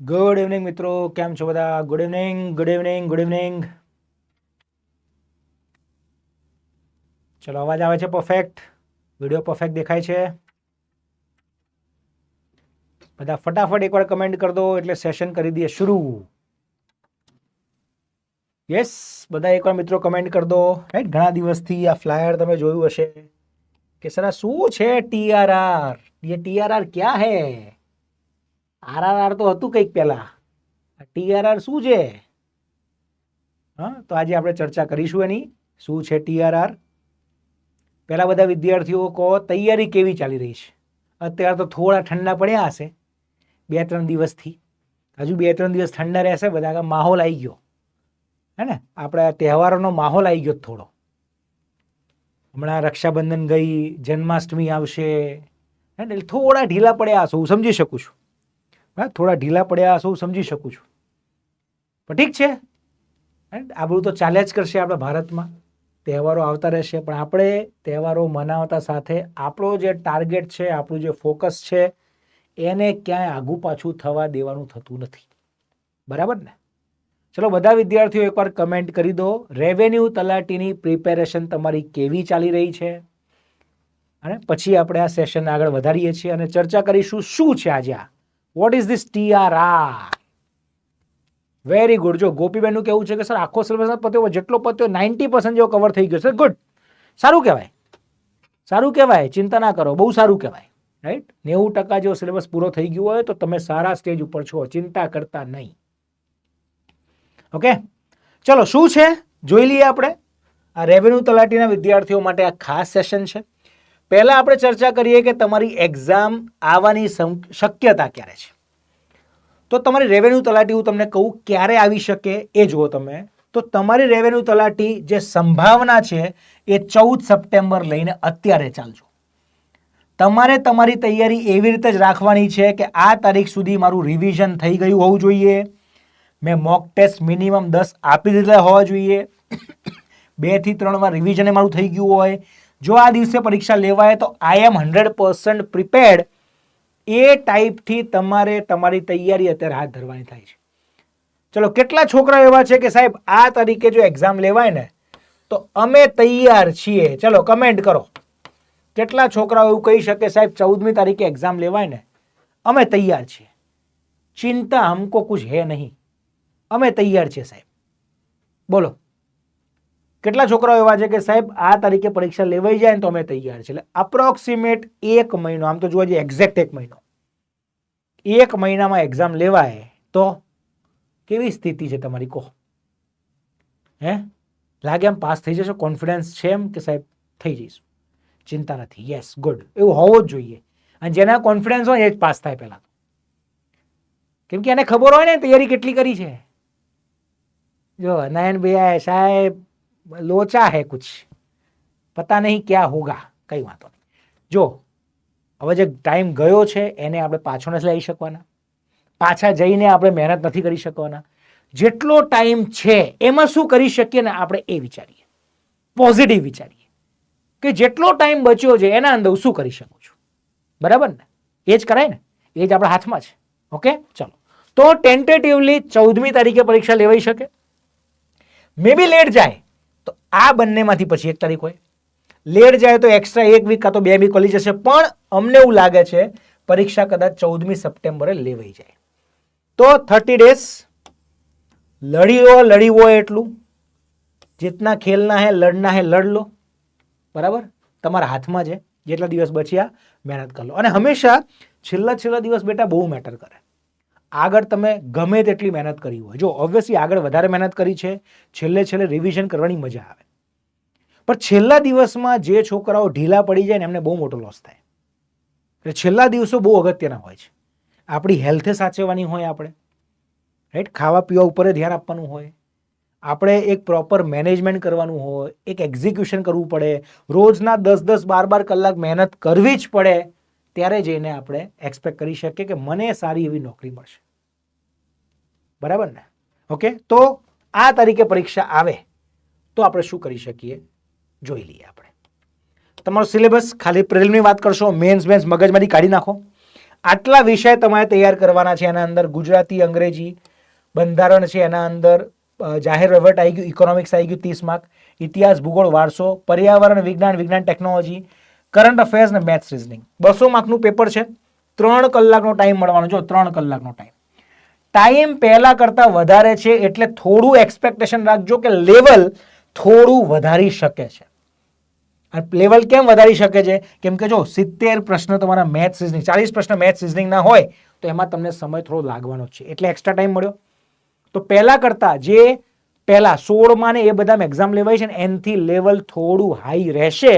Good evening મિત્રો. કેમ છો બધા? Good evening good evening good evening ચલો, અવાજ આવે છે પરફેક્ટ વીડિયો પરફેક્ટ દેખાય છે? બધા ફટાફટ એકવાર કમેન્ટ કરી દો, એટલે સેશન કરી દઈએ શરૂ. યસ બધા એકવાર મિત્રો કમેન્ટ કરી દો. રાઈટ ઘણા દિવસથી આ ફ્લાયર તમે જોયું હશે. કે સર શું છે ટીઆરઆર ये ટીઆરઆર ક્યાં હે? આરઆરઆર તો હતું કંઈક પહેલાં. ટીઆરઆર શું છે? હા, તો આજે આપણે ચર્ચા કરીશું એની. શું છે ટીઆરઆર? પહેલાં બધા વિદ્યાર્થીઓ કહો, તૈયારી કેવી ચાલી રહી છે? અત્યારે તો થોડા ઠંડા પડ્યા હશે બે ત્રણ દિવસથી. હજુ બે ત્રણ દિવસ ઠંડા રહેશે, બધા માહોલ આવી ગયો. હે ને? આપણે તહેવારોનો માહોલ આવી ગયો થોડો. હમણાં રક્ષાબંધન ગઈ, જન્માષ્ટમી આવશે. હે ને? એટલે થોડા ઢીલા પડ્યા હશો, હું સમજી શકું છું. થોડા ઢીલા પડ્યા હશો, હું સમજી શકું છું. પણ ઠીક છે? આ બધું તો ચાલ્યા જ કરશે આપણા ભારતમાં. તહેવારો આવતા રહેશે, પણ આપણે તહેવારો મનાવતા સાથે આપણો જે ટાર્ગેટ છે, આપણું જે ફોકસ છે, એને ક્યાંય આગુ પાછું થવા દેવાનું થતું નથી. બરાબર ને? ચલો, બધા વિદ્યાર્થીઓ એકવાર કમેન્ટ કરી દો. રેવન્યુ તલાટીની પ્રિપેરેશન તમારી કેવી ચાલી રહી છે? અને પછી આપણે આ સેશન આગળ વધારીએ છીએ અને ચર્ચા કરીશું શું છે આજે આ? What is this TRR very good જો ગોપીબેનનું કેવું છે કે, સર, આખો સિલેબસ પત્યો જેટલો પત્યો નાઇન્ટી પર્સન્ટ જેવો કવર થઈ ગયો સર ગુડ સારું કહેવાય. સારું કહેવાય. ચિંતા ના કરો. બહુ સારું કહેવાય. રાઈટ નેવું ટકા જેવો સિલેબસ પૂરો થઈ ગયો હોય, તો તમે સારા સ્ટેજ ઉપર છો. ચિંતા કરતા નહીં. ઓકે ચલો, શું છે? જોઈ લઈએ આપણે. આ રેવન્યુ તલાટીના વિદ્યાર્થીઓ માટે આ ખાસ સેશન છે. પહેલા આપણે ચર્ચા કરીએ કે તમારી એક્ઝામ આવવાની શક્યતા ક્યારે છે? તો તમારી રેવન્યુ તલાટી હું તમને કહું ક્યારે આવી શકે એ જુઓ તમે. તો તમારી રેવન્યુ તલાટી જે સંભાવના છે એ ચૌદ સપ્ટેમ્બર લઈને અત્યારે ચાલજો. તમારે તમારી તૈયારી એવી રીતે જ રાખવાની છે કે આ તારીખ સુધી મારું રિવિઝન થઈ ગયું હોવું જોઈએ. મેં મોક ટેસ્ટ મિનિમમ દસ આપી દીધા હોવા જોઈએ. બેથી ત્રણ વાર રિવિઝન મારું થઈ ગયું હોય. જો આ દિવસે પરીક્ષા લેવાય તો I am hundred percent prepared એ ટાઈપથી તમારે તમારી તૈયારી અત્યારે હાથ ધરવાની થાય છે. ચલો, કેટલા છોકરા એવા છે કે સાહેબ, આ તરીકે જો એક્ઝામ લેવાય ને, તો અમે તૈયાર છીએ. ચલો કમેન્ટ કરો. કેટલા છોકરાઓ એવું કહી શકે સાહેબ, ચૌદમી તારીખે એક્ઝામ લેવાય ને, અમે તૈયાર છીએ. ચિંતા હમકો કુછ હે નહીં. અમે તૈયાર છીએ સાહેબ. બોલો. કેટલા છોકરાઓ એવા છે કે સાહેબ, આ તારીખે પરીક્ષા લેવાઈ જાય ને તો અમે તૈયાર છે. એટલે અપ્રોક્સિમેટ એક મહિનો, આમ તો જોવા જઈએ એક્ઝેક્ટ એક મહિનો. એક મહિનામાં એક્ઝામ લેવાય તો કેવી સ્થિતિ છે તમારી? કહો. હે? લાગે એમ પાસ થઈ જશો કોન્ફિડન્સ છે એમ કે સાહેબ, થઈ જઈશું? ચિંતા નથી. યસ ગુડ એવું હોવું જ જોઈએ. અને જેના કોન્ફિડન્સ હોય એ જ પાસ થાય પહેલાં કેમ કે એને ખબર હોય ને તૈયારી કેટલી કરી છે. જો, નયન ભૈયા સાહેબ લોચા है कुछ पता नहीं क्या होगा કઈ વાંધો નહીં જો હવે જે ટાઈમ ગયો છે એને આપણે પાછો નથી લઈ શકવાના પાછા જઈને આપણે મહેનત નથી કરી શકવાના જેટલો ટાઈમ છે એમાં શું કરી શકીએ ને આપણે એ વિચારીએ પોઝિટિવ વિચારીએ કે જેટલો ટાઈમ બચ્યો છે એના અંદર હું શું કરી શકું છું બરાબર ને એ જ કરાય ને એ જ આપણા હાથમાં છે ઓકે ચલો તો ટેન્ટેટિવલી ચૌદમી તારીખે પરીક્ષા લેવાઈ શકે મે બી લેટ જાય તો આ બંનેમાંથી પછી એક તારીખ હોય. લેટ જાય તો એક્સ્ટ્રા એક વીક કાં તો બે વીક ઓલી જશે. પણ અમને એવું લાગે છે, પરીક્ષા કદાચ ચૌદમી સપ્ટેમ્બરે લેવાઈ જાય. તો થર્ટી ડેઝ લડીઓ લડીવો એટલું. જીતના ખેલના હે, લડના હે, લડ લો. બરાબર? તમારા હાથમાં છે. જેટલા દિવસ બચ્યા, મહેનત કરી લો. અને હંમેશા છેલ્લા છેલ્લા દિવસ બેટા બહુ મેટર કરે. આગળ તમે ગમે તેટલી મહેનત કરી હોય. જો ઓબ્વિયસલી આગળ વધારે મહેનત કરી છે, છેલ્લે છેલ્લે રિવિઝન કરવાની મજા આવે. પણ છેલ્લા દિવસમાં જે છોકરાઓ ઢીલા પડી જાય ને, એમને બહુ મોટો લોસ થાય. એટલે છેલ્લા દિવસો બહુ અગત્યના હોય છે. આપણી હેલ્થે સાચવવાની હોય આપણે. રાઈટ ખાવા પીવા ઉપર ધ્યાન આપવાનું હોય. આપણે એક પ્રોપર મેનેજમેન્ટ કરવાનું હોય. એક એક્ઝિક્યુશન કરવું પડે. રોજના દસ દસ બાર બાર કલાક મહેનત કરવી જ પડે. ત્યારે જઈને આપણે એક્સપેક્ટ કરી શકીએ કે મને સારી એવી નોકરી મળશે. બરાબર ને? ઓકે? તો આ તારીખે પરીક્ષા આવે તો આપણે શું કરી શકીએ? જોઈ લઈએ આપણે. તમારો સિલેબસ ખાલી પ્રિલિમની વાત કરશો, મેન્સ મેન્સ મગજમાંથી કાઢી નાખો. આટલા વિષય તમારે તૈયાર કરવાના છે એના અંદર ગુજરાતી, અંગ્રેજી, બંધારણ છે એના અંદર જાહેર વહીવટ આવી ગયું ઇકોનોમિક્સ આવી ગયું, ત્રીસ માર્ક ઇતિહાસ, ભૂગોળ વારસો, પર્યાવરણ, વિજ્ઞાન વિજ્ઞાન ટેકનોલોજી કરંટ અફેર્સ અને મેથ્સ રિઝનિંગ બસો માર્કનું પેપર છે. ત્રણ કલાકનો ટાઈમ મળવાનો જો ત્રણ કલાકનો ટાઈમ ટાઈમ પહેલા કરતાં વધારે છે એટલે થોડું એક્સપેક્ટેશન રાખજો કે લેવલ થોડું વધારી શકે છે. અને લેવલ કેમ વધારી શકે છે? કેમ કે જો સિત્તેર પ્રશ્ન તમારા મેથ્સ રિઝનિંગ ચાલીસ પ્રશ્ન મેથ્સ રિઝનિંગના હોય, તો એમાં તમને સમય થોડો લાગવાનો છે. એટલે એક્સ્ટ્રા ટાઈમ મળ્યો. તો પહેલા કરતાં જે પહેલા સોળમાં ને એ બધામાં એક્ઝામ લેવાય છે ને, એનથી લેવલ થોડું હાઈ રહેશે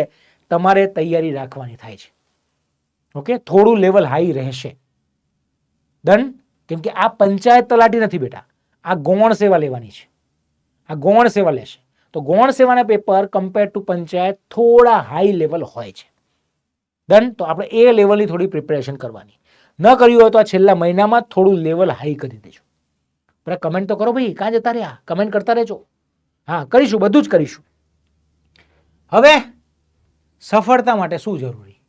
તમારે તૈયારી રાખવાની થાય છે. ઓકે થોડું લેવલ હાઈ રહેશે. ડન કેમ કે આ પંચાયત તલાટી નથી બેટા. આ ગૌણ સેવા લેવાની છે. આ ગૌણ સેવા લેશે. તો ગૌણ સેવાના પેપર કમ્પેર ટુ પંચાયત થોડા હાઈ લેવલ હોય છે. ડન તો આપણે એ લેવલની થોડી પ્રિપેરેશન કરવાની. ન કર્યું હોય તો આ છેલ્લા મહિનામાં થોડું લેવલ હાઈ કરી દેજો. પણ કમેન્ટ તો કરો ભાઈ, કાં જતા રહ્યા? કમેન્ટ કરતા રહેજો. હા, કરીશું, બધું જ કરીશું. હવે સફળતા માટે શું જરૂરી?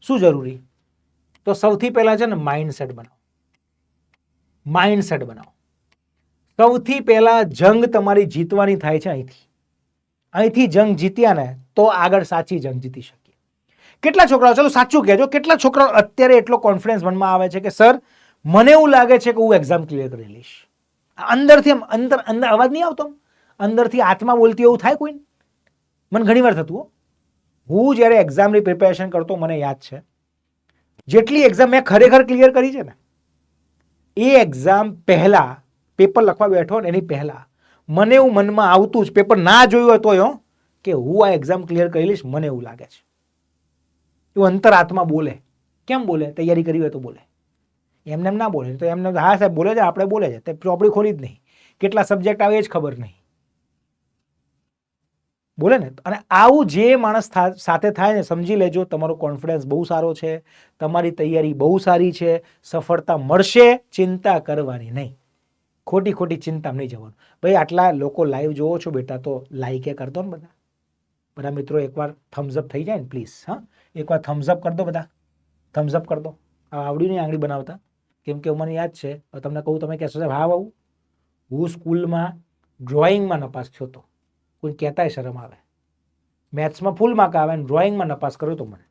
શું જરૂરી? તો સૌથી પહેલાં છે ને માઇન્ડસેટ બનાવો. માઇન્ડસેટ બનાવો. સૌથી પહેલાં જંગ તમારી જીતવાની થાય છે અહીંથી. અહીંથી જંગ જીત્યા ને તો આગળ સાચી જંગ જીતી શકીએ. કેટલા છોકરાઓ, ચલો સાચું કહેજો, કેટલા છોકરાઓ અત્યારે એટલો કોન્ફિડન્સ મનમાં આવે છે કે, સર, મને એવું લાગે છે કે હું એક્ઝામ ક્લિયર કરી લઈશ. અંદરથી અંદર અંદર અવાજ નહીં આવતો અંદરથી આત્મા બોલતી એવું થાય કોઈ મને ઘણીવાર થતું હો જ્યારે એક્ઝામની પ્રિપેરેશન કરતો મને યાદ છે. જેટલી એક્ઝામ મેં ખરેખર ક્લિયર કરી છે ને એ એક્ઝામ પહેલાં પેપર લખવા બેઠો ને એની પહેલાં મને એવું મનમાં આવતું જ પેપર ના જોયું એ હો, કે હું આ એક્ઝામ ક્લિયર કરી લઈશ મને એવું લાગે છે. એવું અંતરાત્મા બોલે. કેમ બોલે? તૈયારી કરી હોય તો બોલે. એમને એમ ના બોલે. તો એમને હા સાહેબ બોલે છે આપણે બોલે છે. તે ચોપડી ખોલી જ નહીં. કેટલા સબ્જેક્ટ આવે એ જ ખબર નહીં. બોલે ને? અને આવું જે માણસ સાથે થાય ને, સમજી લેજો, તમારો કોન્ફિડન્સ બહુ સારો છે, તમારી તૈયારી બહુ સારી છે, સફળતા મળશે, ચિંતા કરવાની નહીં. ખોટી ખોટી ચિંતા નહીં જવાનું. ભાઈ, આટલા લોકો લાઈવ જોવો છો બેટા, તો લાઈકે કરતો ને બધા. બધા મિત્રો, એકવાર થમ્સઅપ થઈ જાય ને પ્લીઝ હા? એકવાર થમ્સઅપ કર દો બધા. થમ્સઅપ કર દો. આવડ્યું નહીં આંગળી બનાવતા. કેમ કે મને યાદ છે તમને કહું, તમે કહેશો, સાહેબ, હા, બાબુ. હું સ્કૂલમાં ડ્રોઈંગમાં નપાસ થયો હતો. કોઈ કહેતાય શરમ આવે. મેથ્સમાં ફૂલ માર્ક આવે ને ડ્રોઈંગમાં નપાસ કર્યો તો મને.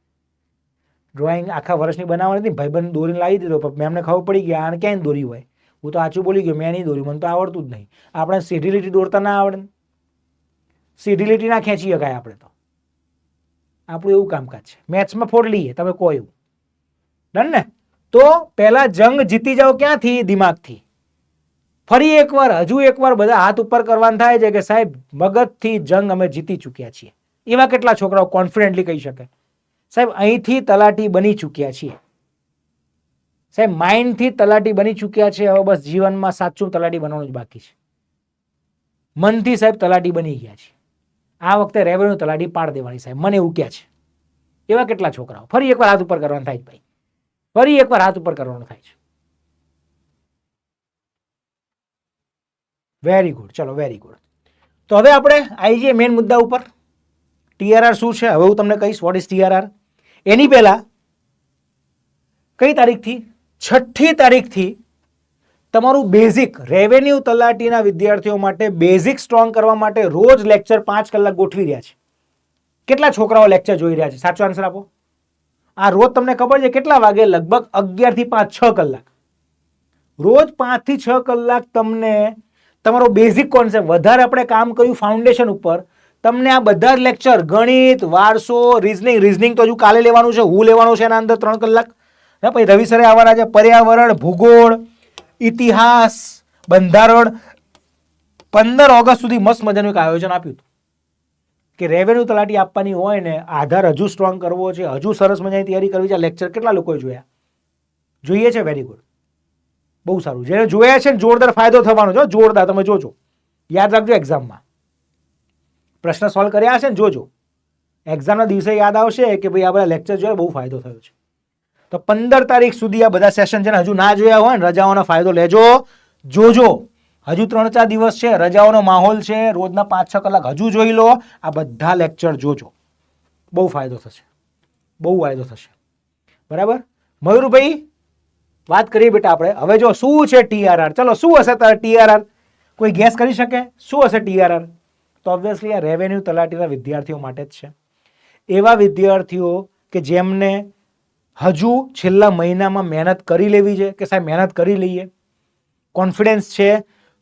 ડ્રોઈંગ આખા વર્ષની બનાવવાની હતી ભાઈબંધ દોરીને લાવી દીધો, પણ મેમને ખબર પડી ગયા આને ક્યાંય દોરી હોય? હું તો આચું બોલી ગયો, મેં નહીં દોર્યું, મને તો આવડતું જ નહીં. આપણે સીધી લીટી દોરતા ના આવડે. સીધી લીટી ના ખેંચી શકાય આપણે તો. આપણું એવું કામકાજ છે. મેથ્સમાં ફોડ લઈએ, તમે કહો એવું. ડન ને? તો પહેલાં જંગ જીતી જાઓ ક્યાંથી? દિમાગથી. ફરી એકવાર, હજુ એકવાર બધા હાથ ઉપર કરવાનું થાય છે કે સાહેબ, મગજથી જંગ અમે જીતી ચૂક્યા છીએ. એવા કેટલા છોકરાઓ કોન્ફિડન્ટલી કહી શકે? સાહેબ, અહીંથી તલાટી બની ચૂક્યા છીએ. સાહેબ માઇન્ડથી તલાટી બની ચૂક્યા છે, હવે બસ જીવનમાં સાચું તલાટી બનવાનું જ બાકી છે. મનથી સાહેબ તલાટી બની ગયા છે આ વખતે રેવન્યુ તલાટી પાડ દેવાની સાહેબ, મને એવું છે. એવા કેટલા છોકરાઓ? ફરી એકવાર હાથ ઉપર કરવાનું થાય છે ભાઈ. ફરી એકવાર હાથ ઉપર કરવાનું થાય છે. વેરી ગુડ ચલો વેરી ગુડ તો હવે આપણે આવી જઈએ મેઇન મુદ્દા ઉપર. ટીઆરઆર શું છે? હવે હું તમને કહીશ વોટ ઇઝ ટીઆરઆર એની પહેલા કઈ તારીખથી? છઠ્ઠી તારીખથી તમારું બેઝિક રેવન્યુ તલાટીના વિદ્યાર્થીઓ માટે બેઝિક સ્ટ્રોંગ કરવા માટે રોજ લેક્ચર પાંચ કલાક ગોઠવી રહ્યા છે. કેટલા છોકરાઓ લેક્ચર જોઈ રહ્યા છે? સાચો આન્સર આપો. આ રોજ તમને ખબર છે કેટલા વાગે? લગભગ અગિયારથી પાંચ, છ કલાક. રોજ પાંચથી છ કલાક તમને તમારો બેઝિક કોન્સેપ્ટ વધારે આપણે કામ કર્યું ફાઉન્ડેશન ઉપર. તમને આ બધા જ લેક્ચર ગણિત, વારસો રિઝનિંગ રિઝનિંગ તો હજુ કાલે લેવાનું છે, હું લેવાનું છે એના અંદર ત્રણ કલાક. હા, પછી રવિ સરે આવવાના છે, પર્યાવરણ, ભૂગોળ, ઇતિહાસ, બંધારણ. પંદર ઓગસ્ટ સુધી મસ્ત મજાનું એક આયોજન આપ્યું હતું. કે રેવન્યુ તલાટી આપવાની હોય ને, આધાર હજુ સ્ટ્રોંગ કરવો છે, હજુ સરસ મજાની તૈયારી કરવી છે. લેક્ચર કેટલા લોકોએ જોયા? જોઈએ છે વેરી ગુડ બહુ સારું. જેને જોયા છે ને જોરદાર ફાયદો થવાનો છે. જોરદાર, તમે જોજો. યાદ રાખજો એક્ઝામમાં. પ્રશ્ન સોલ્વ કર્યા હશે ને જોજો. એક્ઝામના દિવસે યાદ આવશે કે ભાઈ આપણા લેક્ચર જોયા, બહુ ફાયદો થયો છે. તો પંદર તારીખ સુધી આ બધા સેશન છે ને હજુ ના જોયા હોય ને, રજાઓનો ફાયદો લેજો. જોજો. હજુ ત્રણ ચાર દિવસ છે, રજાઓનો માહોલ છે. રોજના પાંચ છ કલાક હજુ જોઈ લો. આ બધા લેક્ચર જોજો. બહુ ફાયદો થશે. બહુ ફાયદો થશે. બરાબર? મયુરભાઈ વાત કરીએ બેટા આપણે. હવે જો શું છે ટીઆરઆર ચલો, શું હશે ટીઆરઆર કોઈ ગેસ કરી શકે? શું હશે ટીઆરઆર તો ઓબ્વિયસલી આ રેવન્યુ તલાટીના વિદ્યાર્થીઓ માટે જ છે. એવા વિદ્યાર્થીઓ કે જેમને હજુ છેલ્લા મહિનામાં મહેનત કરી લેવી છે કે સાહેબ મહેનત કરી લઈએ. કોન્ફિડન્સ છે.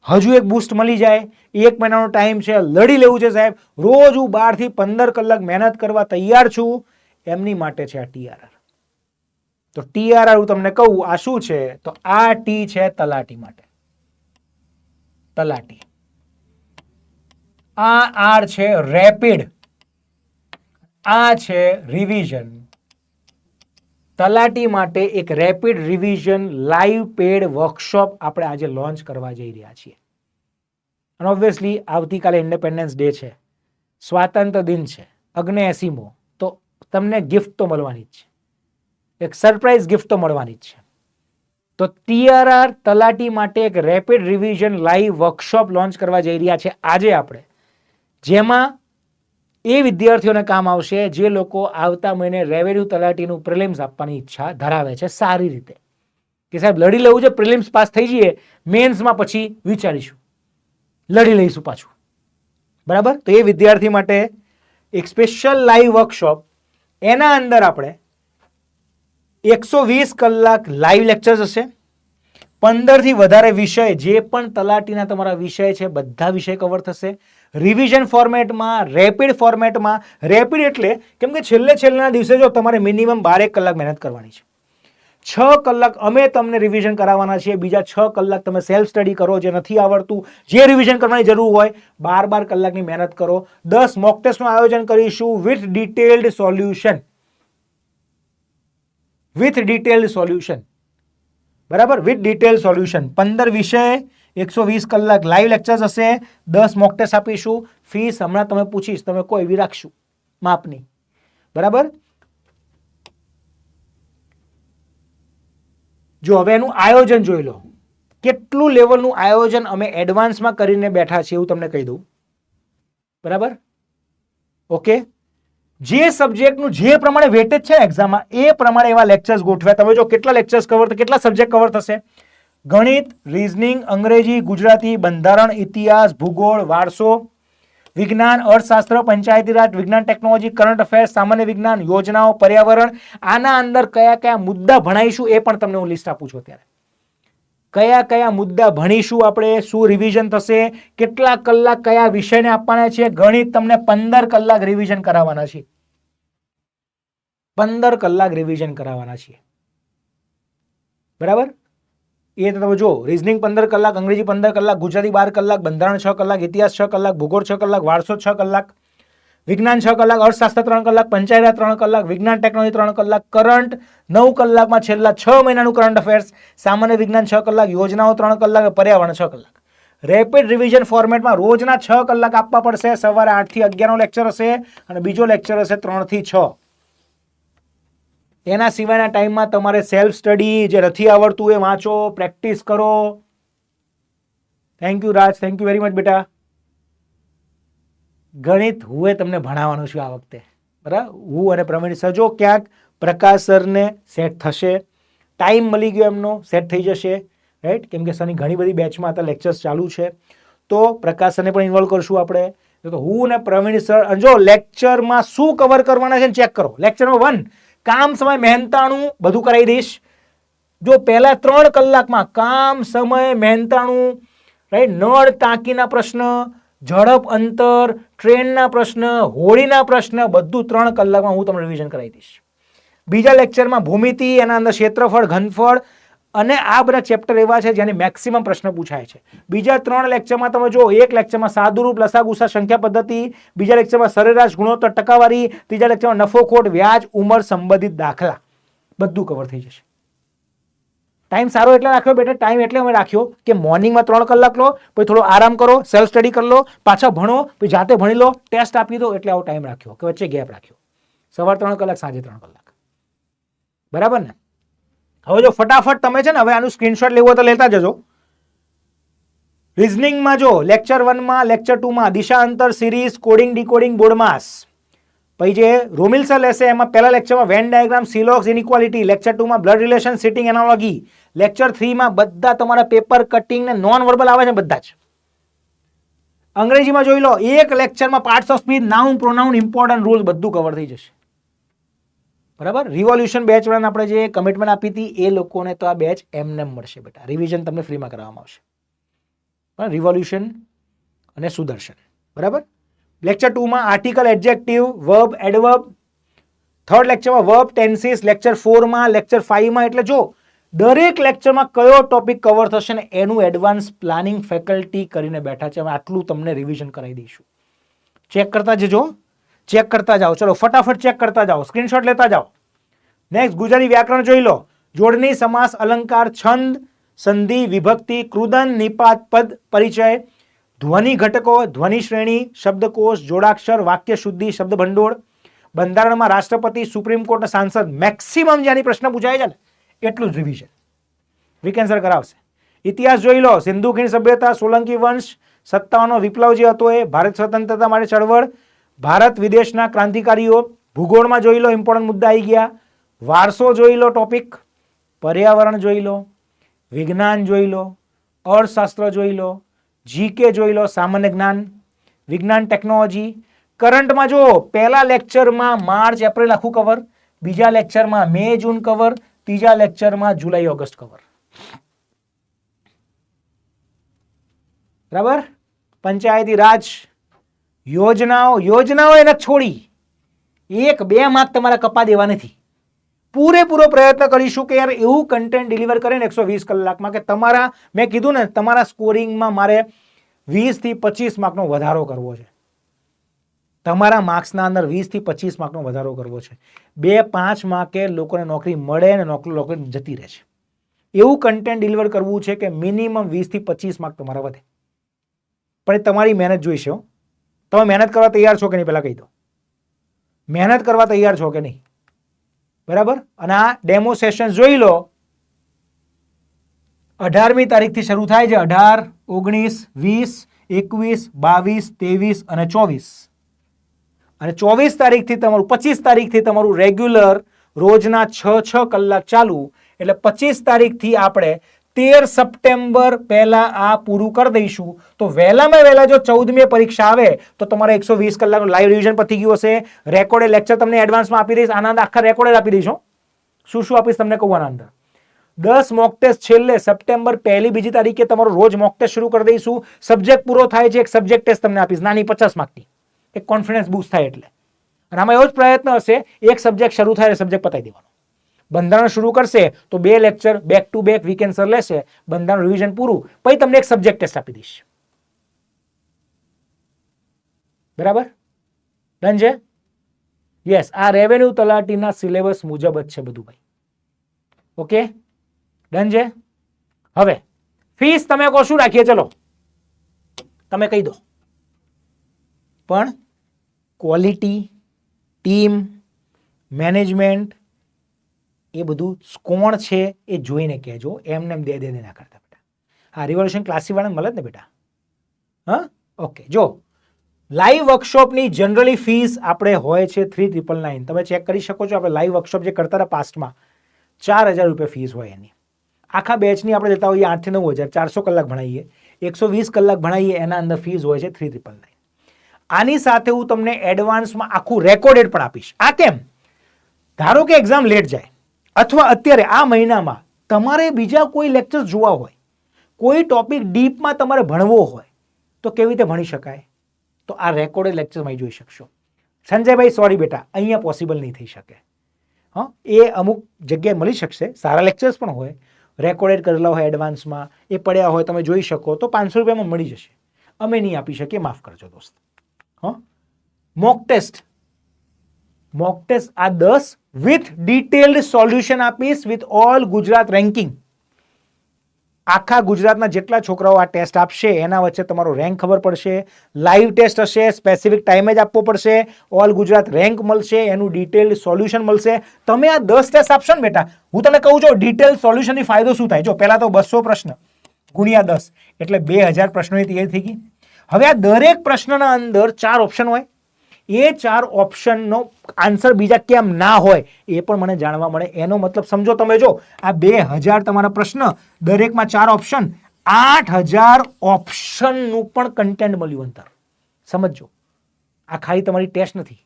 હજુ એક બૂસ્ટ મળી જાય. એક મહિનાનો ટાઈમ છે. લડી લેવું છે સાહેબ. રોજ હું બારથી પંદર કલાક મહેનત કરવા તૈયાર છું. એમની માટે છે આ ટીઆરઆર તો ટીઆરઆર હું તમને કહું, આ શું છે? તો આ ટી છે તલાટી માટે. તલાટી. આ આર છે રેપિડ. આ છે રિવિઝન. તલાટી માટે એક rapid revision live paid workshop આપણે આજે લોન્ચ કરવા જઈ રહ્યા છીએ. અને ઓબ્વિયસલી આવતીકાલે ઇન્ડિપેન્ડન્સ ડે છે. સ્વાતંત્ર્ય દિન છે. અગ્નેએસીમો તો તમને ગિફ્ટ તો મળવાની જ છે. એક સરપ્રાઇઝ ગિફ્ટ તો મળવાની જ છે. તો ટીઆરઆર તલાટી માટે એક rapid revision live workshop launch કરવા જઈ રહ્યા છે આજે આપણે. જેમાં એ વિદ્યાર્થીઓને કામ આવશે જે લોકો આવતા મહિને રેવન્યુ તલાટીનું પ્રિલિમ્સ આપવાની ઈચ્છા ધરાવે છે સારી રીતે. કે સાહેબ, લડી લેવું છે પ્રિલિમ્સ પાસ થઈ જઈએ મેન્સમાં પછી વિચારીશું. લડી લઈશું પાછું. બરાબર? તો એ વિદ્યાર્થી માટે એક સ્પેશિયલ લાઈવ વર્કશોપ એના અંદર આપણે એકસો વીસ કલાક લાઈવ લેક્ચર્સ હશે. પંદરથી વધારે વિષય, જે પણ તલાટીના તમારા વિષય છે, બધા વિષય કવર થશે. રિવિઝન ફોર્મેટમાં રેપિડ ફોર્મેટમાં રેપિડ એટલે કેમ કે છેલ્લે છેલ્લાના દિવસે જો તમારે મિનિમમ બારેક કલાક મહેનત કરવાની છે. છ કલાક અમે તમને રિવિઝન કરાવવાના છીએ, બીજા છ કલાક તમે સેલ્ફ સ્ટડી કરો, જે નથી આવડતું, જે રિવિઝન કરવાની જરૂર હોય, બાર બાર કલાકની મહેનત કરો. દસ મોક ટેસ્ટનું આયોજન કરીશું with detailed solution with detailed solution બરાબર? વિથ ડિટેલ સોલ્યુશન પંદર વિષય, એકસો વીસ કલાક લાઈવ લેક્ચર્સ હશે. દસ મોક ટેસ્ટ આપીશું. ફીસ હમણાં તમે પૂછીશ, તમે કોઈ એવી રાખશું માપની. બરાબર? જો હવે એનું આયોજન જોઈ લો. કેટલું લેવલનું આયોજન અમે એડવાન્સમાં કરીને બેઠા છીએ એવું તમને કહી દઉં. બરાબર? ઓકે જે સબ્જેક્ટનું જે પ્રમાણે વેટેજ છે એક્ઝામમાં એ પ્રમાણે એવા લેક્ચર્સ ગોઠવ્યા. તમે જો કેટલા લેક્ચર્સ કવર કેટલા સબ્જેક્ટ કવર થશે? ગણિત રીઝનિંગ અંગ્રેજી, ગુજરાતી, બંધારણ, ઇતિહાસ, ભૂગોળ, વારસો, વિજ્ઞાન, અર્થશાસ્ત્ર પંચાયતીરાજ વિજ્ઞાન ટેકનોલોજી કરંટ અફેર્સ સામાન્ય વિજ્ઞાન, યોજનાઓ, પર્યાવરણ, આના અંદર કયા કયા મુદ્દા ભણાઈશું એ પણ તમને હું લિસ્ટ આપું છું અત્યારે. કયા કયા મુદ્દા ભણીશું આપણે, શું રિવિઝન થશે, કેટલા કલાક કયા વિષયને આપવાના છે, ગણિત તમને પંદર કલાક રિવિઝન કરાવવાના છે. પંદર કલાક રિવિઝન કરાવવાના છે. બરાબર? એ તમે જો રિઝનિંગ પંદર કલાક, અંગ્રેજી પંદર કલાક, ગુજરાતી બાર કલાક, બંધારણ છ કલાક, ઇતિહાસ છ કલાક, ભૂગોળ છ કલાક, વારસો છ કલાક વિજ્ઞાન છ કલાક, અર્થશાસ્ત્ર ત્રણ કલાક પંચાયત ત્રણ કલાક, વિજ્ઞાન ટેકનોલોજી ત્રણ કલાક, કરંટ નવ કલાકમાં છેલ્લા છ મહિનાનું કરંટ અફેર્સ, સામાન્ય વિજ્ઞાન છ કલાક, યોજનાઓ ત્રણ કલાક પર્યાવરણ છ કલાક. રેપિડ રિવિઝન ફોર્મેટમાં રોજના છ કલાક આપવા પડશે, સવારે આઠથી અગિયારનો લેક્ચર હશે અને બીજો લેક્ચર હશે ત્રણથી છ. એના સિવાયના ટાઈમમાં તમારે સેલ્ફ સ્ટડી જે નથી આવડતું એ વાંચો, પ્રેક્ટિસ કરો. Thank you Raj. Thank you very much બેટા. ગણિત હું એ તમને ભણાવવાનું છું આ વખતે. બરાબર? હું અને પ્રવીણ જો ક્યાંક પ્રકાશ સરને સેટ થશે. ટાઈમ મળી ગયો એમનો સેટ થઈ જશે. રાઈટ કેમ કે સરની ઘણી બધી બેચમાં હતા લેક્ચર્સ ચાલુ છે. તો પ્રકાશ સરને પણ ઇન્વોલ્વ કરશું આપણે. તો હું અને પ્રવીણ સર જો લેક્ચરમાં શું કવર કરવાના છે ચેક કરો. લેક્ચરમાં વન કામ સમય મહેનતાણું બધું કરાવી દઈશ. જો પહેલા ત્રણ કલાકમાં કામ સમય મહેનતાણું રાઈટ નળ ટાંકીના પ્રશ્ન ઝડપ, અંતર, ટ્રેનના પ્રશ્ન, હોળીના પ્રશ્ન, બધું ત્રણ કલાકમાં હું તમને રિવિઝન કરાવી દઈશ. બીજા લેક્ચરમાં ભૂમિતિ, એના અંદર ક્ષેત્રફળ, ઘનફળ અને આ બધા ચેપ્ટર એવા છે જેને મેક્સિમમ પ્રશ્ન પૂછાય છે. બીજા ત્રણ લેક્ચરમાં તમે જો એક લેક્ચરમાં સાદુરૂપ, લસાગુસા, સંખ્યા પદ્ધતિ, બીજા લેક્ચરમાં સરેરાશ, ગુણોત્તર, ટકાવારી, ત્રીજા લેક્ચરમાં નફો ખોટ વ્યાજ, ઉંમર, સંબંધિત દાખલા. બધું કવર થઈ જશે. ટાઈમ સારો એટલે રાખ્યો બેટા ટાઈમ એટલે અમે રાખ્યો કે મોર્નિંગમાં ત્રણ કલાક લો, પછી થોડો આરામ કરો સેલ્ફ સ્ટડી કરી લો, પાછા ભણો, પછી જાતે ભણી લો ટેસ્ટ આપી દો એટલે આવો ટાઈમ રાખ્યો, કે વચ્ચે ગેપ રાખ્યો. સવાર ત્રણ કલાક, સાંજે ત્રણ કલાક. બરાબર ને? હવે જો ફટાફટ તમે છે ને, હવે આનું સ્ક્રીનશોટ લેવો તો લેતા જજો. રિઝનિંગમાં જો લેક્ચર વનમાં લેક્ચર ટુમાં દિશા અંતર series coding decoding BODMAS પછી જે રોમિલ સર લેશે, એમાં પહેલા લેક્ચરમાં Venn diagram syllogism inequality lecture ટુમાં blood relation sitting analogy lecture થ્રીમાં બધા તમારા પેપર કટિંગ ને નોન વર્બલ આવે છે બધા જ. અંગ્રેજીમાં જોઈ લો, એક લેક્ચરમાં parts of speech noun pronoun important rules બધું કવર થઈ જશે. બરાબર? રિવોલ્યુશન બેચ વાળાને આપણે જે કમિટમેન્ટ આપી હતી, એ લોકોને તો આ બેચ એમને મળશે બેટા. રિવિઝન તમને ફ્રીમાં કરાવવામાં આવશે. રિવોલ્યુશન અને સુદર્શન. બરાબર? Lecture ટુમાં article adjective verb adverb third લેક્ચરમાં વર્બ ટેન્સીસ લેક્ચર ફોરમાં લેક્ચર ફાઈવમાં એટલે જો, દરેક લેક્ચરમાં કયો ટોપિક કવર થશે ને એનું એડવાન્સ પ્લાનિંગ ફેકલ્ટી કરીને બેઠા છે, અમે આટલું તમને રિવિઝન કરાવી દઈશું. ચેક કરતા જજો. ચેક કરતા જાઓ. ચલો, ફટાફટ ચેક કરતા જાઓ. સ્ક્રીનશોટ લેતા જાઓ. નેક્સ્ટ ગુજરાતી વ્યાકરણ જોઈ લો. જોડણી, સમાસ, અલંકાર, છંદ, સંધિ, વિભક્તિ કૃદન નિપાત, પદ, પરિચય. ધ્વનિ ઘટકો, ધ્વનિ શ્રેણી, શબ્દકોશ, જોડાક્ષર, વાક્ય શુદ્ધિ શબ્દ ભંડોળ બંધારણમાં રાષ્ટ્રપતિ, સુપ્રીમ કોર્ટ સાંસદ મેક્સિમમ જ્યાંની પ્રશ્ન પૂછાય છે ને, એટલું જ રિવિઝન વીકેન્ડ સર કરાવશે. ઇતિહાસ જોઈ લો, સિંધુ ખીણ સભ્યતા, સોલંકી વંશ સત્તાઓનો વિપ્લવ જે હતો એ, ભારત સ્વતંત્રતા માટે ચળવળ, ભારત વિદેશના ક્રાંતિકારીઓ, ભૂગોળમાં જોઈ લો ઇમ્પોર્ટન્ટ મુદ્દા આવી ગયા. વારસો જોઈ લો ટોપિક પર્યાવરણ જોઈ લો, વિજ્ઞાન જોઈ લો, અર્થશાસ્ત્ર જોઈ લો જીકે જોઈ લો સામાન્ય જ્ઞાન, વિજ્ઞાન ટેકનોલોજી. કરંટમાં જો પહેલા લેક્ચરમાં માર્ચ, એપ્રિલ આખું કવર બીજા લેક્ચરમાં મે, જૂન કવર ત્રીજા લેક્ચરમાં જુલાઈ, ઓગસ્ટ કવર બરાબર? પંચાયતી રાજ, યોજનાઓ યોજનાઓ એને છોડી. એક, બે માર્ક તમારે કપા દેવા નથી. પૂરેપૂરો પ્રયત્ન કરીશું કે યાર એવું કન્ટેન્ટ ડિલિવર કરે ને એકસો વીસ કલાકમાં કે તમારા, મેં કીધું ને, તમારા સ્કોરિંગમાં મારે વીસથી પચીસ માર્કનો વધારો કરવો છે. તમારા માર્ક્સના અંદર વીસથી પચીસ માર્કનો વધારો કરવો છે. બે પાંચ માર્કે લોકોને નોકરી મળે અને નોકરી નોકરી જતી રહે છે. એવું કન્ટેન્ટ ડિલિવર કરવું છે કે મિનિમમ વીસથી પચીસ માર્ક તમારા વધે. પણ એ તમારી મહેનત જોઈશે તમે મહેનત કરવા તૈયાર છો કે નહીં પહેલાં કહી દો. મહેનત કરવા તૈયાર છો કે નહીં? બરાબર? અને આ ડેમો સેશન જોઈ લો. અઢારમી તારીખથી શરૂ થાય છે. અઢાર, ઓગણીસ, વીસ, એકવીસ, બાવીસ, ત્રેવીસ અને ચોવીસ. અને ચોવીસ તારીખથી તમારું, પચીસ તારીખથી તમારું રેગ્યુલર રોજના છ છ કલાક ચાલુ. એટલે પચીસ તારીખથી આપણે તેર સપ્ટેમ્બર પહેલા આ પૂરું કરી દઈશું. તો વહેલામાં વહેલા જો ચૌદમી પરીક્ષા આવે, તો તમારે એકસો વીસ કલાકનું લાઈવ રિવિઝન પતી ગયું હશે. રેકોર્ડે લેક્ચર તમને એડવાન્સમાં આપી દઈશ. આના આખા રેકોર્ડે આપી દઈશું શું શું આપીશ તમને કહું આના અંદર? દસ મોક ટેસ્ટ છેલ્લે સપ્ટેમ્બર પહેલી બીજી તારીખે તમારો રોજ મોક ટેસ્ટ શરૂ કરી દઈશું. સબ્જેક્ટ પૂરો થાય છે, એક સબ્જેક્ટ ટેસ્ટ તમને આપીશ. નાની પચાસ માર્કની એક કોન્ફિડન્સ બૂસ્ટ થાય એટલે. અને આમાં એવો જ પ્રયત્ન હશે, એક સબ્જેક્ટ શરૂ થાય સબ્જેક્ટ પતાવી દેવાનો. બંધારણ શરૂ કરશે તો બે lecture back to back week answer લેશે. બંધારણ રિવિઝન પૂરું. પછી તમને એક સબ્જેક્ટ ટેસ્ટ આપી દઈશ. બરાબર? ડન છે? યસ આ રેવન્યુ તલાટીના સિલેબસ મુજબ જ છે બધું ભાઈ. ઓકે ડન છે? હવે ફીસ તમે કહો શું રાખીએ? ચલો. તમે કહી દો. પણ ક્વોલિટી ટીમ મેનેજમેન્ટ એ બધું કોણ છે એ જોઈને કહેજો. એમને એમ દે દે ના કરતા બેટા. હા રિવોલ્યુશન ક્લાસીવાળાને મળે જ ને બેટા? હા? ઓકે, જો. લાઈવ વર્કશોપની જનરલી ફીસ આપણે હોય છે થ્રી ટ્રિપલ નાઇન તમે ચેક કરી શકો છો, આપણે લાઈવ વર્કશોપ જે કરતા હતા પાસ્ટમાં ચાર હજાર રૂપિયા ફીસ હોય એની. આખા બેચની આપણે લેતા હોઈએ આઠથી નવ હજાર, ચારસો કલાક ભણાવીએ એકસો વીસ કલાક ભણાવીએ એના અંદર ફીસ હોય છે થ્રી ટ્રિપલ નાઇન આની સાથે હું તમને એડવાન્સમાં આખું રેકોર્ડેડ પણ આપીશ. આ કેમ? ધારો કે એક્ઝામ લેટ જાય. અથવા અત્યારે આ મહિનામાં તમારે બીજા કોઈ લેક્ચર જોવા હોય, કોઈ ટોપિક ડીપમાં તમારે ભણવો હોય, તો કેવી રીતે ભણી શકાય? તો આ રેકોર્ડેડ લેક્ચરમાં જોઈ શકશો. સંજયભાઈ સોરી બેટા, અહીંયા પોસિબલ નહીં થઈ શકે. હા, એ અમુક જગ્યાએ મળી શકશે, સારા લેક્ચર્સ પણ હોય રેકોર્ડેડ કરેલા હોય એડવાન્સમાં એ પડ્યા હોય તમે જોઈ શકો, તો પાંચસો રૂપિયામાં મળી જશે. અમે નહીં આપી શકીએ, માફ કરજો દોસ્ત. હા મોક ટેસ્ટ મોક ટેસ્ટ આ દસ વિથ ડિટેલ્ડ સોલ્યુશન આપીશ વિથ ઓલ ગુજરાત રેન્કિંગ આખા ગુજરાતના જેટલા છોકરાઓ આ ટેસ્ટ આપશે, એના વચ્ચે તમારો રેન્ક ખબર પડશે લાઈવ ટેસ્ટ હશે સ્પેસિફિક ટાઈમે જ આપવો પડશે ઓલ ગુજરાત રેન્ક મળશે, એનું ડિટેલ્ડ સોલ્યુશન મળશે. તમે આ દસ ટેસ્ટ આપશો ને બેટા, હું તમને કહું છું ડિટેલ સોલ્યુશનની ફાયદો શું થાય? જો, પહેલાં તો બસો પ્રશ્ન, ગુણ્યા દસ, એટલે બે હજાર પ્રશ્નોની તૈયારી થઈ ગઈ. હવે આ દરેક પ્રશ્નના અંદર ચાર ઓપ્શન હોય. એ ચાર ઓપ્શનનો આન્સર બીજા કેમ ના હોય એ પણ મને જાણવા મળે. એનો મતલબ સમજો તમે જો, આ બે હજાર તમારા પ્રશ્ન, દરેકમાં ચાર ઓપ્શન આઠ હજાર ઓપ્શનનું પણ કન્ટેન્ટ મળ્યું અંતર. સમજજો. આ ખાલી તમારી ટેસ્ટ નથી.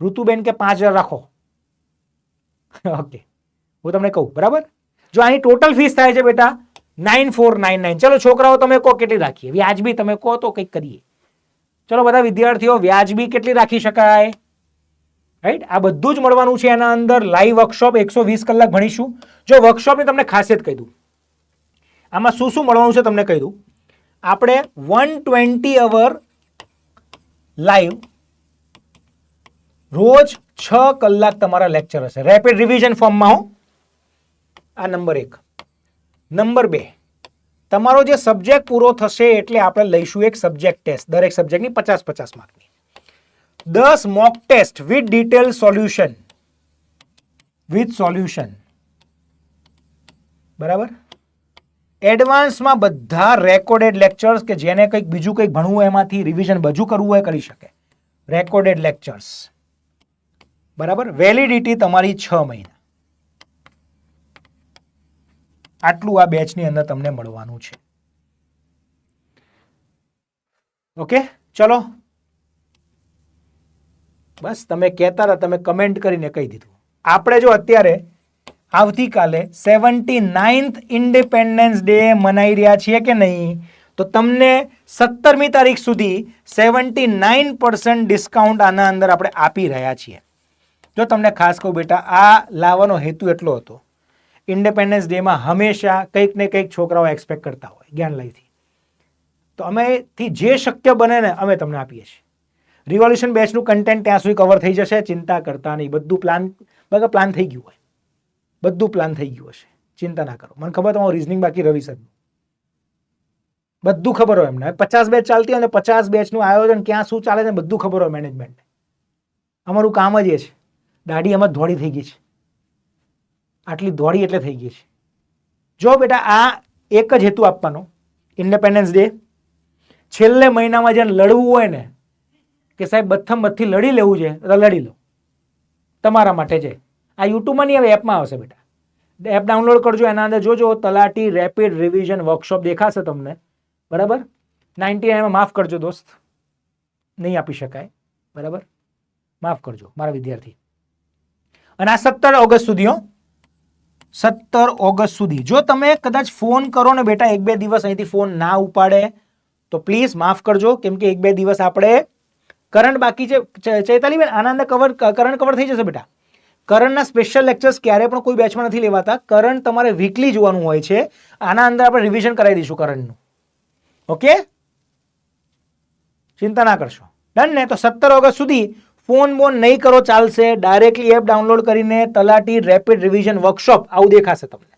ઋતુબેન કે પાંચ હજાર રાખો. ઓકે હું તમને કહું, બરાબર? જો આની ટોટલ ફીસ થાય છે બેટા નાઇન ફોર નાઇન નાઇન ચલો, છોકરાઓ, તમે કહો કેટલી રાખીએ? વ્યાજબી તમે કહો તો કંઈક કરીએ. ચલો બધા વિદ્યાર્થીઓ, વ્યાજબી કેટલી રાખી શકાય? રાઈટ આ બધું જ મળવાનું છે એના અંદર. લાઈવ વર્કશોપ એકસો વીસ કલાક ભણીશું. જો વર્કશોપની તમને ખાસિયત કહી દઉં. આમાં શું શું મળવાનું છે તમને કહી દઉં. આપણે વન ટ્વેન્ટી અવર લાઈવ રોજ છ કલાક તમારા લેક્ચર હશે. રેપિડ રિવિઝન ફોર્મમાં હું. આ નંબર એક. નંબર બે. તમારો જે સબ્જેક્ટ પૂરો થશે એટલે આપણે લઈશું એક સબ્જેક્ટ ટેસ્ટ દરેક સબ્જેક્ટની પચાસ પચાસ માર્કની દસ mock test with detail solution with solution બરાબર? એડવાન્સમાં બધા રેકોર્ડેડ લેક્ચર્સ કે જેને કંઈક બીજું કંઈક ભણવું હોય એમાંથી રિવિઝન બધું કરવું હોય કરી શકે. રેકોર્ડેડ લેક્ચર્સ બરાબર? વેલિડિટી તમારી છ મહિના. આટલું આ બેચની અંદર તમને મળવાનું છે. ઓકે ચલો. બસ, તમે કહેતા હતા તમે કમેન્ટ કરીને કહી દીધું. આપણે જો અત્યારે આવતીકાલે સેવન્ટી નાઇન્થ ઇન્ડિપેન્ડન્સ ડે મનાઈ રહ્યા છીએ કે નહીં, તો તમને સત્તરમી તારીખ સુધી સેવન્ટી નાઇન પર્સન્ટ ડિસ્કાઉન્ટ આના અંદર આપણે આપી રહ્યા છીએ. જો તમને ખાસ કહું બેટા, આ લાવવાનો હેતુ એટલો હતો ઇન્ડિપેન્ડન્સ ડેમાં હંમેશા કંઈક ને કંઈક છોકરાઓ એક્સપેક્ટ કરતા હોય, જ્ઞાનલયથી. તો અમેથી જે શક્ય બને ને અમે તમને આપીએ છીએ. રિવોલ્યુશન બેચનું કન્ટેન્ટ ત્યાં સુધી કવર થઈ જશે, ચિંતા કરતા નહીં. બધું પ્લાન બગા પ્લાન થઈ ગયું હોય. બધું પ્લાન થઈ ગયું હશે. ચિંતા ના કરો. મને ખબર તમારું રિઝનિંગ બાકી રવિ સરનું બધું ખબર હોય એમને. પચાસ બેચ ચાલતી હોય અને પચાસ બેચનું આયોજન ક્યાં શું ચાલે છે બધું ખબર હોય મેનેજમેન્ટ અમારું કામ જ એ છે. દાઢી એમાં ધોળી થઈ ગઈ છે. આટલી દોડી એટલે થઈ ગઈ છે. જો બેટા આ એક જ હેતુ આપવાનો ઇન્ડિપેન્ડન્સ ડે છેલ્લે મહિનામાં જેને લડવું હોય ને, કે સાહેબ બથમ બથથી લડી લેવું છે, તો લડી લો. તમારા માટે છે આ યુટ્યુબમાં નહીં હવે એપમાં આવશે બેટા. એપ ડાઉનલોડ કરજો, એના અંદર જોજો, તલાટી રેપિડ રિવિઝન વર્કશોપ દેખાશે તમને. બરાબર? નાઇન્ટી નાઇનમાં માફ કરજો દોસ્ત. નહીં આપી શકાય. બરાબર? માફ કરજો, મારા વિદ્યાર્થી. અને આ સત્તર ઓગસ્ટ સુધી, હો. સત્તર ઓગસ્ટ સુધી. જો તમે કદાચ ફોન કરો ને બેટા, એક બે દિવસ અહીંથી ફોન ના ઉપાડે, તો પ્લીઝ માફ કરજો, કેમ કે એક બે દિવસ આપણે કરંટ બાકી છે. ચૈતાલી બેન આના અંદર કવર કરંટ કવર થઈ જશે બેટા. કરંટના સ્પેશિયલ લેક્ચર્સ ક્યારે પણ કોઈ બેચમાં નથી લેવાતા. કરંટ તમારે વીકલી જોવાનું હોય છે. આના અંદર આપણે રિવિઝન કરાવી દઈશું કરંટનું. ઓકે ચિંતા ના કરશો. ડન ને? તો સત્તર ઓગસ્ટ સુધી ફોન બોન નહીં કરો, ચાલશે. ડાયરેક્ટલી એપ ડાઉનલોડ કરીને તલાટી રેપિડ રિવિઝન વર્કશોપ આવું દેખાશે તમને.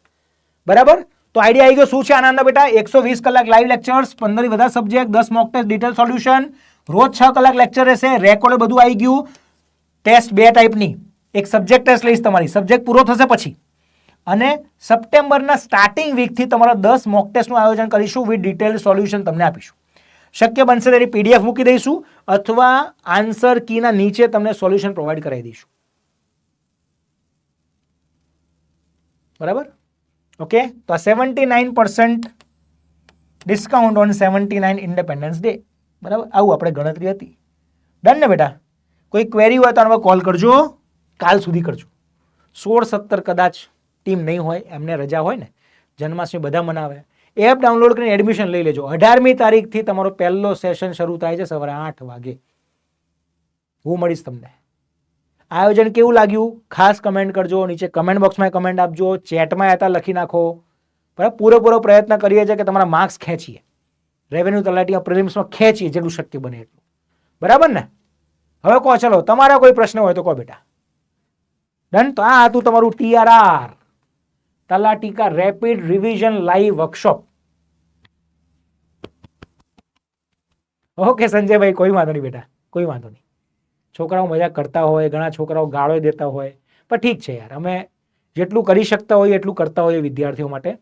બરાબર? તો આઈડિયા આવી ગયો શું છે આનંદ બેટા? એકસો વીસ કલાક લાઈવ લેક્ચર્સ પંદરથી વધારે સબ્જેક્ટ દસ મોક ટેસ્ટ ડિટેલ સોલ્યુશન રોજ છ કલાક લેક્ચર રહેશે. રેકોર્ડ બધું આવી ગયું. ટેસ્ટ બે ટાઈપની એક સબ્જેક્ટ ટેસ્ટ લઈશ તમારી. સબ્જેક્ટ પૂરો થશે પછી. અને સપ્ટેમ્બરના સ્ટાર્ટિંગ વીકથી તમારા દસ મોક ટેસ્ટનું આયોજન કરીશું. વિથ ડિટેલ સોલ્યુશન તમને આપીશું. શક્ય બનશે તેની પીડીએફ મૂકી દઈશું અથવા આન્સર કીના નીચે તમને સોલ્યુશન પ્રોવાઈડ કરાવી દઈશું. બરાબર? ઓકે તો આ seventy nine percent discount on seventy nine independence day બરાબર? આવું આપણે ગણતરી હતી. ડન ને બેટા? કોઈ ક્વેરી હોય તો આનો કોલ કરજો. કાલ સુધી કરજો. સોળ સત્તર કદાચ ટીમ નહીં હોય, એમને રજા હોય ને. જન્માષ્ટમી બધા મનાવે. એપ ડાઉનલોડ કરીને એડમિશન લઈ લેજો. અઢારમી તારીખથી તમારો પહેલો સેશન શરૂ થાય છે સવારે આઠ વાગે. હું મળીશ તમને. આયોજન કેવું લાગ્યું? ખાસ કમેન્ટ કરજો. નીચે કમેન્ટ બોક્સમાં કમેન્ટ આપજો. ચેટમાં હતા લખી નાખો. બરાબર પૂરેપૂરો પ્રયત્ન કરીએ છીએ કે તમારા માર્ક્સ ખેંચીએ. રેવન્યુ તલાટીમાં પ્રિલિમ્સમાં ખેંચીએ જેટલું શક્ય બને એટલું. બરાબર ને? હવે કહો, ચલો, તમારા કોઈ પ્રશ્ન હોય તો કહો બેટા. ડન, તો આ હતું તમારું TRR તલાટીકા rapid revision live workshop okay, સંજયભાઈ, કોઈ વાંધો નહીં બેટા, કોઈ વાંધો નહીં. છોકરાઓ મજા કરતા હોય, ઘણા છોકરાઓ ગાળો દેતા હોય, પણ ઠીક છે યાર. અમે જેટલું કરી શકતા હોઈએ, એટલું કરતા હોઈએ વિદ્યાર્થીઓ માટે.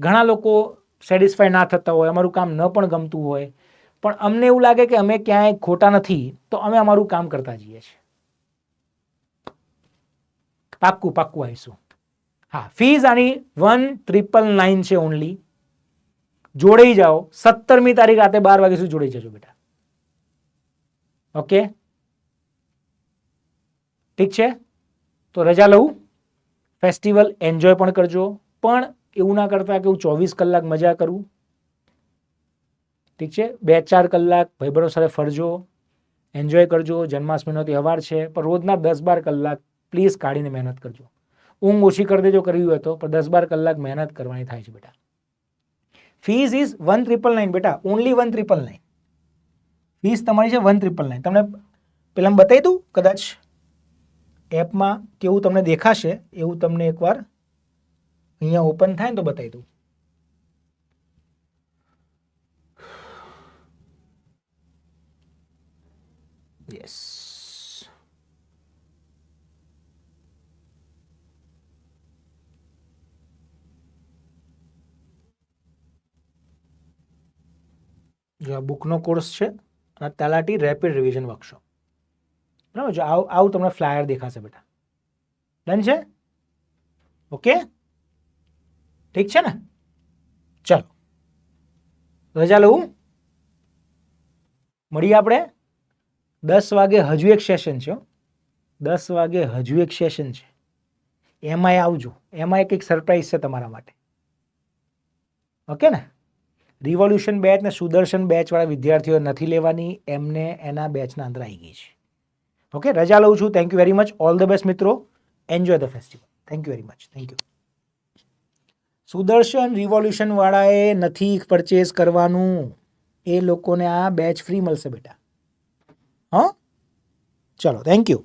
ઘણા લોકો સેટિસ્ફાય ના થતા હોય, અમારું કામ ન પણ ગમતું હોય. પણ અમને એવું લાગે કે અમે ક્યાંય ખોટા નથી, તો અમે અમારું કામ કરતા જઈએ છીએ. પાક્કું પાક્કું આવીશું. હા ફીઝ આની વન ટ્રિપલ નાઇન છે ઓનલી જોડાઈ જાઓ. સત્તરમી તારીખ રાતે બાર વાગ્યા સુધી જોડાઈ જજો બેટા. ઓકે ઠીક છે? તો રજા લઉં. ફેસ્ટિવલ એન્જોય પણ કરજો. પણ એવું ના કરતા કે હું ચોવીસ કલાક મજા કરું. ઠીક છે? બે ચાર કલાક ભાઈબંધો સાથે ફરજો. એન્જોય કરજો. જન્માષ્ટમીનો તહેવાર છે. પણ રોજના દસ બાર કલાક પ્લીઝ કાઢીને મહેનત કરજો. ઊંઘ ઓછી કરી દેજો કરવી હોય તો, પણ દસ બાર કલાક મહેનત કરવાની થાય છે બેટા. Fees is one triple nine બેટા. Only one triple nine fees તમારી છે, વન ત્રિપલ નાઇન. તમને પેલા બતાવી દઉં, કદાચ એપમાં કેવું તમને દેખાશે, એવું તમને એકવાર અહીંયા ઓપન થાય ને તો બતાવી દઉં. યસ જો આ બુકનો કોર્સ છે અને તલાટી રેપિડ રિવિઝન વર્કશોપ બરાબર જો આવું આવું તમને ફ્લાયર દેખાશે બેટા. ડન છે? ઓકે ઠીક છે ને? ચલો. રજા લઉં. મળીએ આપણે. દસ વાગે હજુ એક સેશન છે દસ વાગે હજુ એક સેશન છે. એમાંય આવજો. એમાં એક સરપ્રાઈઝ છે તમારા માટે. ઓકે ને? રિવોલ્યુશન બેચ ને સુદર્શન બેચવાળા વિદ્યાર્થીઓ નથી લેવાની, એમને એના બેચના અંદર આવી ગઈ છે. ઓકે રજા લઉં છું. Thank you very much all the best મિત્રો. Enjoy the festival thank you very much thank you Sudarshan revolution વાળાએ નથી પરચેસ કરવાનું. એ લોકોને આ બેચ ફ્રી મળશે બેટા. હા? ચલો થેન્ક યુ